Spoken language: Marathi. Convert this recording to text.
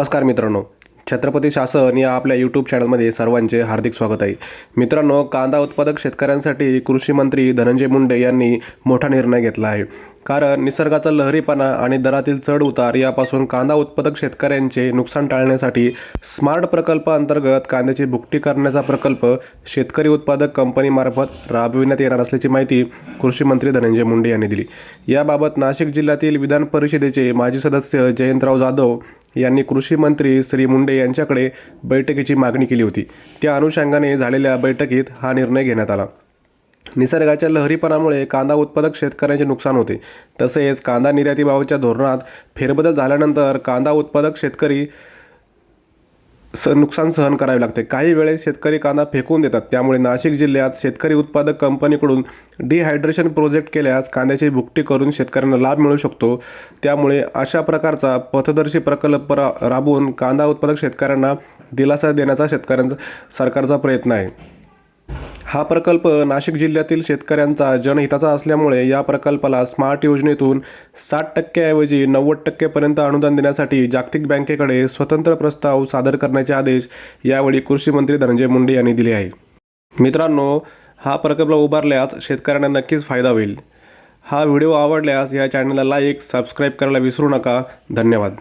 नमस्कार मित्रांनो. छत्रपती शासन या आपल्या यूट्यूब चॅनलमध्ये सर्वांचे हार्दिक स्वागत आहे. मित्रांनो कांदा उत्पादक शेतकऱ्यांसाठी कृषी मंत्री धनंजय मुंडे यांनी मोठा निर्णय घेतला आहे. कारण निसर्गाचा लहरीपणा आणि दरातील चढ उतार यापासून कांदा उत्पादक शेतकऱ्यांचे नुकसान टाळण्यासाठी स्मार्ट प्रकल्पाअंतर्गत कांद्याची भुकटी करण्याचा प्रकल्प शेतकरी उत्पादक कंपनीमार्फत राबविण्यात येणार असल्याची माहिती कृषी मंत्री धनंजय मुंडे यांनी दिली. याबाबत नाशिक जिल्ह्यातील विधान परिषदेचे माजी सदस्य जयंतराव जाधव यांनी कृषी मंत्री श्री मुंडे यांच्याकडे बैठकीची मागणी केली होती. त्या अनुषंगाने झालेल्या बैठकीत हा निर्णय घेण्यात आला. निसर्गाच्या लहरीपणामुळे कांदा उत्पादक शेतकऱ्यांचे नुकसान होते. तसेच कांदा निर्यातीबाबतच्या धोरणात फेरबदल झाल्यानंतर कांदा उत्पादक शेतकरी स नुकसान सहन करावे लागते. काही वेळेस शेतकरी कांदा फेकून देतात. त्यामुळे नाशिक जिल्ह्यात शेतकरी उत्पादक कंपनीकडून डिहायड्रेशन प्रोजेक्ट केल्यास कांद्याची भुकटी करून शेतकऱ्यांना लाभ मिळू शकतो. त्यामुळे अशा प्रकारचा पथदर्शी प्रकल्प रा राबवून कांदा उत्पादक शेतकऱ्यांना दिलासा देण्याचा शेतकऱ्यांचा सरकारचा प्रयत्न आहे. हा प्रकल्प नाशिक जिल्ह्यातील शेतकऱ्यांचा जनहिताचा असल्यामुळे या प्रकल्पाला स्मार्ट योजनेतून साठ टक्क्याऐवजी नव्वद टक्केपर्यंत अनुदान देण्यासाठी जागतिक बँकेकडे स्वतंत्र प्रस्ताव सादर करण्याचे आदेश यावेळी कृषी मंत्री धनंजय मुंडे यांनी दिले आहे. मित्रांनो हा प्रकल्प उभारल्यास शेतकऱ्यांना नक्कीच फायदा होईल. हा व्हिडिओ आवडल्यास या चॅनलला लाईक सबस्क्राईब करायला विसरू नका. धन्यवाद.